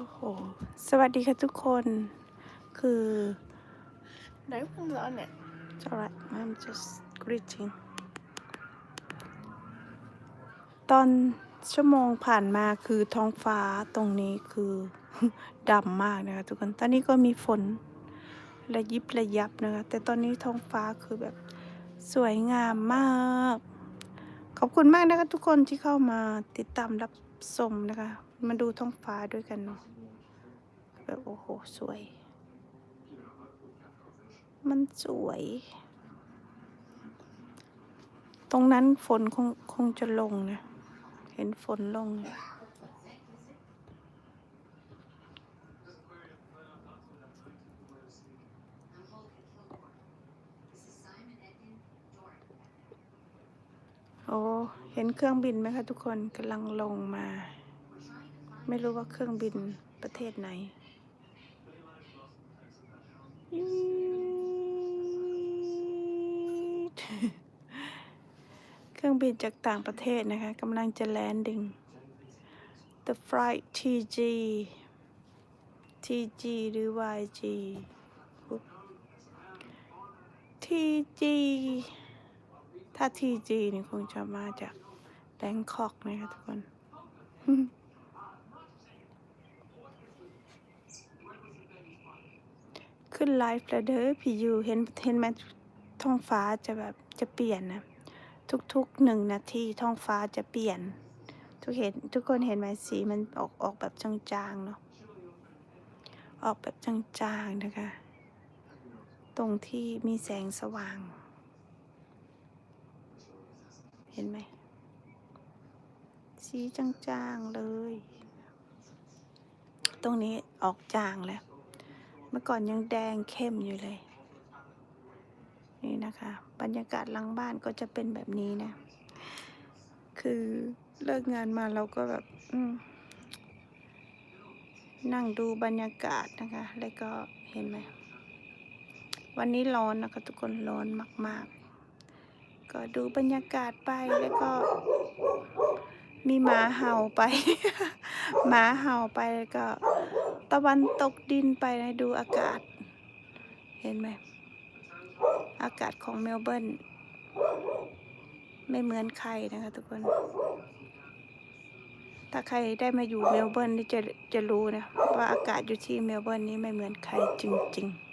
อ้โห สวัสดีค่ะทุกคน คือ No one's on it. it's alright I'm just greeting ตอนชั่วโมงผ่านมาคือท้องฟ้าตรงนี้คือดำมากนะคะทุกคน ตอนนี้ก็มีฝนระยิบระยับนะคะ แต่ตอนนี้ท้องฟ้าคือแบบสวยงามมาก ขอบคุณมากนะคะทุกคนที่เข้ามาติดตามรับ สมนะคะ มาดูท้องฟ้าด้วยกันเนาะแบบโอ้โห สวย มันสวย ตรงนั้นฝนคงคงจะลงนะ เห็นฝนลงนะ โอ้เห็นเครื่องบินไหมคะทุกคนกำลังลงมา ไม่รู้ว่าเครื่องบินประเทศไหนเครื่องบินจากต่างประเทศนะคะกำลังจะแลนดิ้ง The flight TG TG หรือ YG TG ถ้า TG นี่คงจะมาจากแบงคอกนะคะทุกคน ขึ้นไลฟ์แล้วเด้อพี่ยูเห็นเห็นไหมท้องฟ้าจะแบบจะเปลี่ยนนะ ทุกๆหนึ่งนาทีท้องฟ้าจะเปลี่ยน ทุกเห็นทุกคนเห็นไหมสีมันออกออกแบบจางๆเนาะออกแบบจางๆนะคะ ตรงที่มีแสงสว่าง เห็ นไหม สีจางๆเลย ตรงนี้ออกจางแล้ว เมื่อก่อนยังแดงเข้มอยู่เลย นี่นะคะ บรรยากาศหลังบ้านก็จะเป็นแบบนี้นะ คือเลิกงานมาเราก็แบบนั่งดูบรรยากาศนะคะ แล้วก็เห็นไหม วันนี้ร้อนนะคะ ทุกคนร้อนมาก ๆ ก็ดูบรรยากาศไปแล้วก็ มีหมาเห่าไป หมาเห่าไปแล้วก็ ตะวันตกดินไปนะดูอากาศ เห็นไหมอากาศของเมลเบิร์นไม่เหมือนใครนะคะทุกคน ถ้าใครได้มาอยู่เมลเบิร์นนี่จะจะรู้นะว่าอากาศอยู่ที่เมลเบิร์นนี้ไม่เหมือนใครจริง ๆ